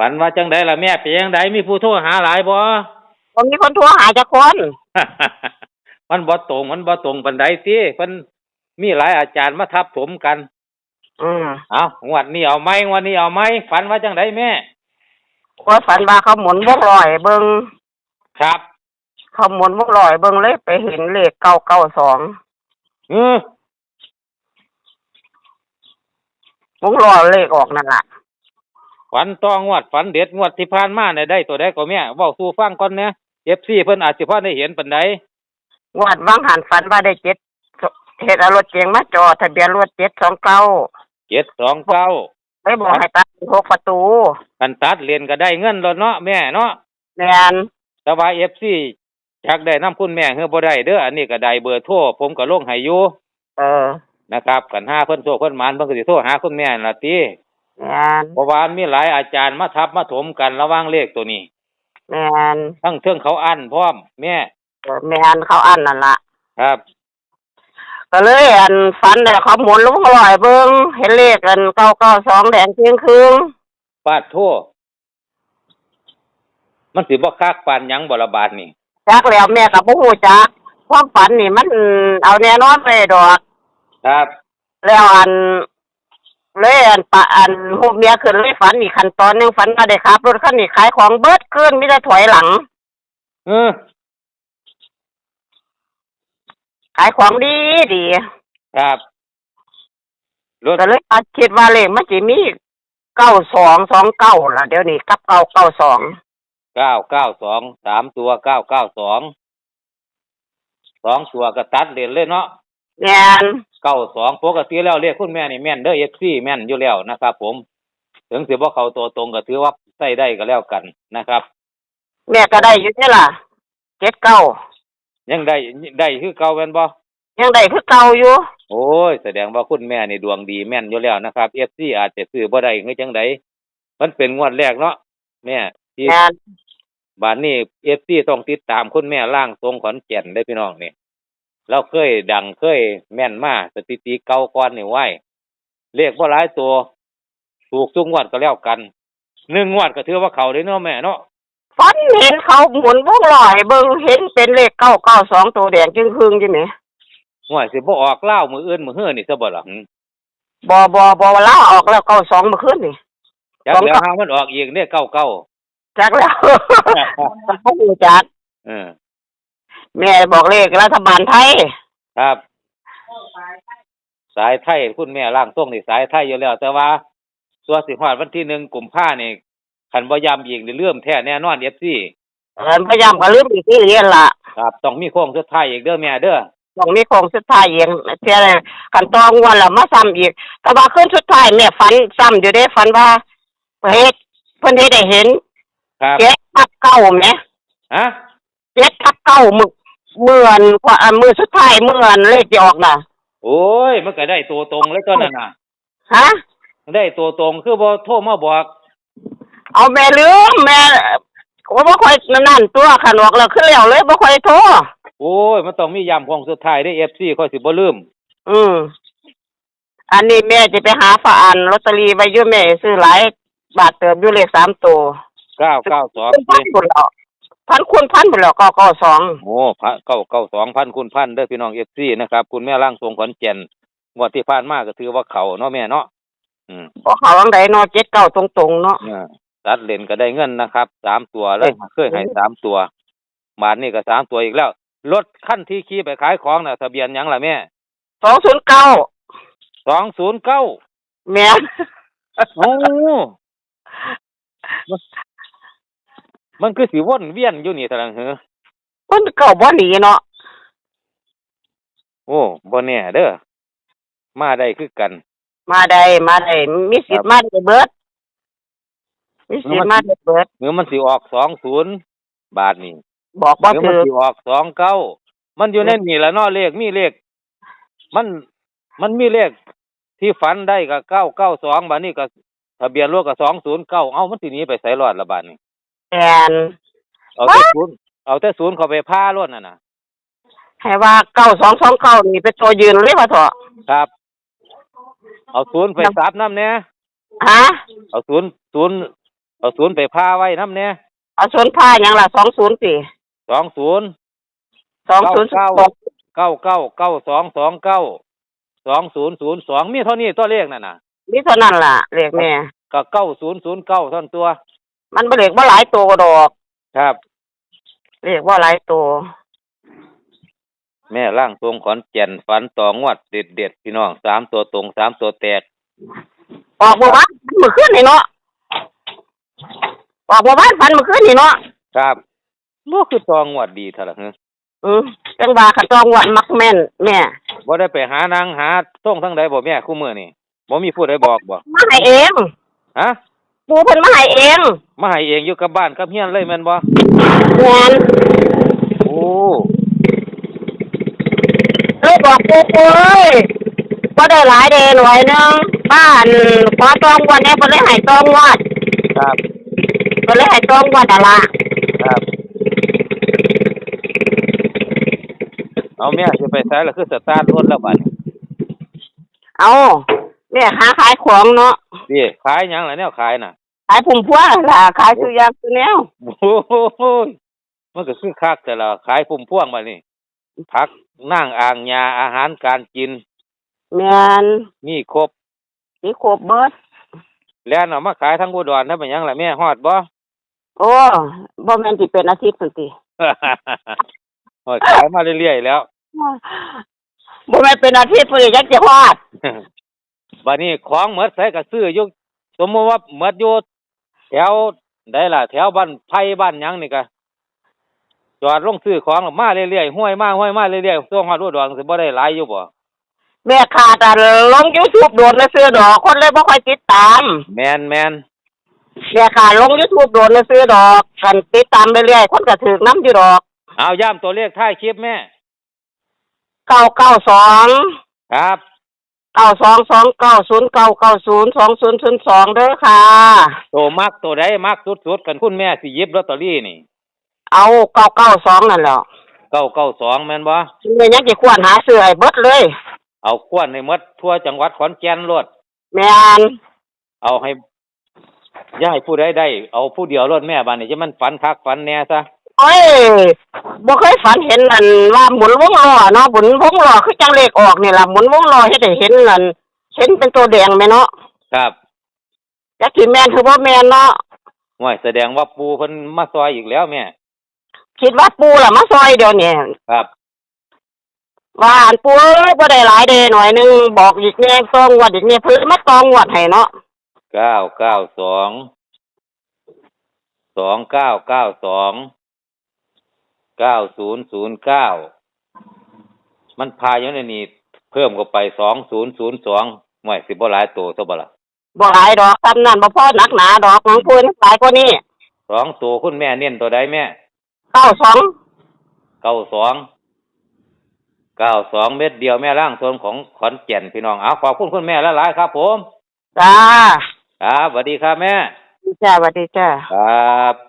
ฝันว่าจังไดล่ะแม่เป็นจังไดมีผู้โทรหาหลายบ่ผมมีคนโทรหาจักคน มันบ่ตรงมันบ่ตรงปานใดติเพิ่นมีหลายอาจารย์มาทับถมกัน อืมเอางวดนี้เอาไหมงวดนี้เอาไหมฝันว่าจังไดแม่ว่าฝันว่าเขาหมุนวงลอยเบิงครับเขาหมุนวงลอยเบิงเลยไปเห็นเลขเก้าเก้าสองเออวงลอยเลขออกนั่นล่ะ ฝันต่องวดฝันเด็ดงวดที่ผ่านมาเนี่ยได้ตัวใดก็แม่เว้าสู่ฟังก่อนเนี่ย FC เพิ่นอาจสิพอได้เห็นปานใดงวดบางหันฝันว่าได้เจ็ดเห็ดเอารถเก๋งมาจอดทะเบียนรถเจ็ดสองเก้า729ไม่บอกให้ตัดหกประตูคันตัดเรียนก็ได้เงินแล้วเนาะแม่เนาะแมนแต่ว่า FC จักได้นํคุณแม่เฮือบ่ได้เด้ออันนี้ก็ได้เบอร์โทรผมก็ลงให้อยู่เออนะครับกันหาเพิ่นโทรเพิ่นหมานเพิ่นก็สิโทรหาคุณแม่นั่นล่ะติ แมนเพราะว่ามีหลายอาจารย์มาทับมาถมกันระหว่างเลขตัวนี้ แมนทั้งเทิงเขาอั้นพร้อมแม่เออแมนเขาอันนั่นล่ะ ครับ ก็เลยอันฝันแต่เขาหมุนลูกลอยเบิงเห็นเลขกันเก้าเก้าสองแดงเพียงครึ่งปาดโทมันสิบ่คักปานหยังบ่ละบาดนี่จักแล้วแม่กับผู้หูจักความฝันนี่มันเอาแน่นอนไปดอก ครับ แล้วอัน เลยอันปะอันหูเมียขึ้นเลยฝันอีกขั้นตอนหนึงฝันว่าได้ขับรถคันนี้ขายของเบิดขึ้นไมแต่ได้ถอยหลัง เออ ขายของดีดีครับ รถก็เลยคิดว่าเลขมันจะมีเก้าสองสองเก้าล่ะเดี๋ยวนี้กับเก้าเก้าสอง992สามตัว992สองตัวก็ตัดเล่นเลยเนาะ แงน 92ปกติแล้วเรียกคุณแม่นี่แม่นเด้อ FC แม่นอยู่แล้วนะครับ ผม ถึงสิบ่เข้าตัวตรงก็ถือว่าใช้ได้ก็แล้วกันนะครับ แม่ก็ได้อยู่นี่ล่ะเจ็ดเก้ายังได้ได้คือเก่าแม่นบ่ยังได้คือเก่าอยู่ โอ้ยแสดงว่าคุณแม่นี่ดวงดีแม่นอยู่แล้วนะครับ FC อาจจะซื้อบ่ได้คือจังไดมันเป็นงวดแรกเนาะแม่ที่แงนบานนี้ FC ต้องติดตามคุณแม่ล่างทรงขอนแก่นได้อพี่น้องนี่ เราเคยดังเคยแม่นมาสถิติเก่าก่อนนี่ไว้เลขบ่หลายตัวถูกทุกงวดก็แล้วกันหนึ่งงวดก็ถือว่าเขาได้เนาะแม่เนาะฝันเห็นเขาหมุนวงลอยเบิ่งเห็นเป็นเลขเก้าเก้าสองตัวแดงจึงครึ่งใช่ไหมงวดสิบ่ออกเล่าวมืออื่นมือเฮือนี่ซะบ่ล่ะหึบอบอบอลาออกแล้วเก้าสองเมื่อคืนนี่จักสองแล้วเก้าหามันออกอีกเนี่ยเก้าเก้าจักแล้วมันก็อยู่จักเออ แม่บอกเลขรัฐบาลไทย ครับ สายไทยคุณแม่ร่างทรงนี่สายไทยอยู่แล้ว แต่ว่าตัวสิฮอดวันที่หนึ่งกลุ่มผ้านี่คันบ่ย้ำอีกนี่เลื่อมแท้แน่นอน FC เออพยายามก็ลืมอีกที่เรียนละครับต้องมีโค้งสุดท้ายอีกเด้อแม่เด้อต้องมีโครงสุดท้ายเองเท่าไรกันตองวันละมาซ้ำอีกแต่ว่าขึ้นสุดท้ายแม่ฝันซ้ำอยู่ได้ฝันว่าเฮ็ดเพิ่นเฮ็ดได้เห็นครับเจ็ดทับเก้าแหมฮะเจ็ดทับเก้ามือ เมื่อนกว่ามือสุดท้ายเมื่อนเลขจะออกน่ะ โอ้ย มันก็ได้ตัวตรงแล้วตอนนั้นน่ะ ฮะ ได้ตัวตรงคือบ่โทรมาบอกเอาแม่ลืมแม่ว่าบ่ค่อยนั่นตัวขันออกแล้วขึ้นแล้วเลยบ่ค่อยโทรโอ้ย มันต้องมีย้ำโค้งสุดท้ายได้ FC ค่อยสิบ่ลืมอืมอันนี้แม่จะไปหาฝาอันลอตเตอรี่ไว้อยู่แม่ ซื้อหลายบาทเติมอยู่เลขสามตัว992พันบุญแล้ว พันคูณพันบุญแล้วก็ก็สองโอ้พระเก้าเก้าสองพันคุณพันเด้อพี่น้อง FC นะครับ คุณแม่ร่างทรงขอนแก่นงวดที่ผ่านมาก็ถือว่าเขาเนาะแม่เนาะอืมพอเขาวังใดเนาะเจ็ดเก้าตรงๆเนาะ อ่าตัดเลนก็ได้เงินนะครับสามตัวเลยเอ้ยเคยให้สามตัวบาทนี่ก็สามตัวอีกแล้วรถขั้นที่ขี่ไปขายของน่ะทะเบียนหยังล่ะแม่สองศูนย์เก้าสองศูนย์เก้าแม่นโอ้ มันคือสิวนเวียนอยู่นี่ทางเหรอมันเก่าบ่หนีเนาะโอ้บ่แน่เด้อมาได้คือกัน มาได้มาได้มีสิทธิ์มาได้เบิดมีสิทธิ์มาได้เบิดหรือมันสิออกสองศูนย์บาทนี่บอกบ่หรือถืมันอสิออกสองเก้ามันอยู่ในนี่แหละเนาะเลขมีเลข มันมันมีเลขที่ฝันได้ก็เก้าเก้าสองบาทนี่ก็ทะเบียนรถก็สองศูนย์เก้าเอ้ามันสิหนี้ไปไสรอดละบาทนี่ แอนเอาแต่ศูนย์เอาแต่ศูนย์เขาไปพารถน่ะนะให้ว่าเก้าสองสองเก้านี่เป็นตัวยืนเลยว่าเถอะครับ เอาศูนย์ไปซับน้ำเนี่ยฮะเอาศูนย์ศูนย์เอาศูนย์ไปพาไว้น้ำเนี่ยเอาสวนผ้าหยังล่ะสองศูนย์สี่สองศูนย์สองศูนย์เก้าเก้าเก้าเก้าสองสองเก้าสองศูนย์ศูนย์สองมีเท่านี้ตัวเลขนั่นน่ะนี่เท่านั้นล่ะเลขแม่ก็เก้าศูนย์ศูนย์เก้าท่านตัว มันบ่เลขบ่หลายตัวดอกครับเลขบ่หลายตัวแม่ร่างทรงขอนแก่นฝันต่องวดเด็ดเด็ดๆพี่น้องสามตัวตรงสามตัวแตกออกบ่บ้านเมื่อคืนนี่เนาะออกบ่บ้านฝันเมื่อคืนนี่เนาะครับบ่คือตองวดดีเท่าไหร่ฮะอือจังว่าขันตองวันมักแม่นแม่บ่ได้ไปหานางหาท่งทั้งใดบ่แม่คู่มือนี่บ่มีผู้ใดบอกบ่มาให้เองฮะ ปูเพิ่นมาให้เองมาให้เองอยู่กับบ้านกับเฮียนเลยแม่นบ่แม่นโอ้เลยบอกปูปูเอ้ยบ่ได้หลายเดหน่อยหนึงบ้านขอตองวันนี้เพิ่นเลยให้ตองวัดครับเพิ่นเลยให้ตองวัดอะล่ะครับเอาแม่สิไปไสล่ะคือสตาร์ทรถแล้วบัดนี้เอาแม่ค้าขายของเนาะนี่ขายหยังล่ะแนวขายน่ะ ขายผุ่มพวงล่ะขายซื้อยางซื้อแนวโอ้โหมันก็คือคักแต่ละขายพุ่มพวงมานี่ผักนั่งอ่างยาอาหารการกินแม่นมีครบมีครบเบิดแล้วเอามาขายทั้งอุดรถ้าเป็นหยังล่ะแม่ฮอดบ่ โอ้บ่แม่นสิเป็นอาทิตย์ซั่นติฮอดขายมาเรื่อยๆแล้ว บ่แม่นเป็นอาทิตย์เพิ่นอยากจะฮอด บัดนี้ของหมดใส่ก็ซื้ออยู่สมมุติว่าหมดอยู่ แถวได้ล่ะ แถวบ้านไผ่บ้านหยังนี่ก็จอดลงซื้อของแล้วมาเรื่อยๆห้วยมาห้วยมาเรื่อยๆส่งฮอดอุดรสิบ่ได้หลายอยู่บ่แม่ขาดแต่ลง YouTube โดนแล้วซื้อดอก คนเลยบ่ค่อยติดตามแม่นแม่นแม่ขาดลง YouTube โดนแล้วซื้อดอกกันติดตามเรื่อยๆคนก็ถึกน้ำอยู่ดอกเอาย้ำตัวเลขท้ายคลิปแม่992ครับ 922909902002เด้อค่ะตัวมักตัวใดมักสุดๆกันคุณแม่สิหยิบลอตเตอรี่นี่เอา992นั่นแหละเก้าเก้าสองแม่นบ่แม่ยังสิควรหาซื้อให้เบิดเลย เอาควนในหมดทั่วจังหวัดขอนแก่นรวดแม่นเอาให้อย่าให้ผู้ใดได้ เอาผู้เดียวรวดแม่บ้านนี่จะมันฝันคักฝันแน่ซะ โอ้ยบ่เคยฝันเห็นนั่นว่าหมุนวงล้อเนาะหมุนวงล้อคือจังเลขออกนี่ล่ะหมุนวงล้อเฮ็ดให้เห็นนั่นเห็นเป็นตัวแดงแม่เนาะครับจักสิแม่นคือบ่แม่นเนาะห่วยแสดงว่าปูเพิ่นมาซอยอีกแล้วแม่คิดว่าปูล่ะมาซอยเดี๋ยวนี้ครับ ว่าอันปูเอ้ยบ่ได้หลายเดหน่อยหนึงบอกอีกแน่ตองวัดอีกเนี่ยเพิ่นมาตองวัดให้เนาะเก้าเก้าสองสองเก้าเก้าสอง เก้าศูนย์ศูนย์เก้ามันพาอยู่ในนี้เพิ่มเข้าไปสองศูนย์ศูนย์สองห่วยสิบ่หลายตัวซะบ่ล่ะบ่หลายดอกซ้ำนั่นบ่พอหนักหนาดอกของปูนี่หลายกว่านี้สองตัวคุณแม่เน้นตัวใดแม่92เก้าสองเก้าสองเม็ดเดียวแม่ร่างทรงของขอนแก่นพี่น้องเอาขอบคุณคุณแม่หลายๆครับผมจ้าครับสวัสดีครับแม่จ้าสวัสดีจ้าครับ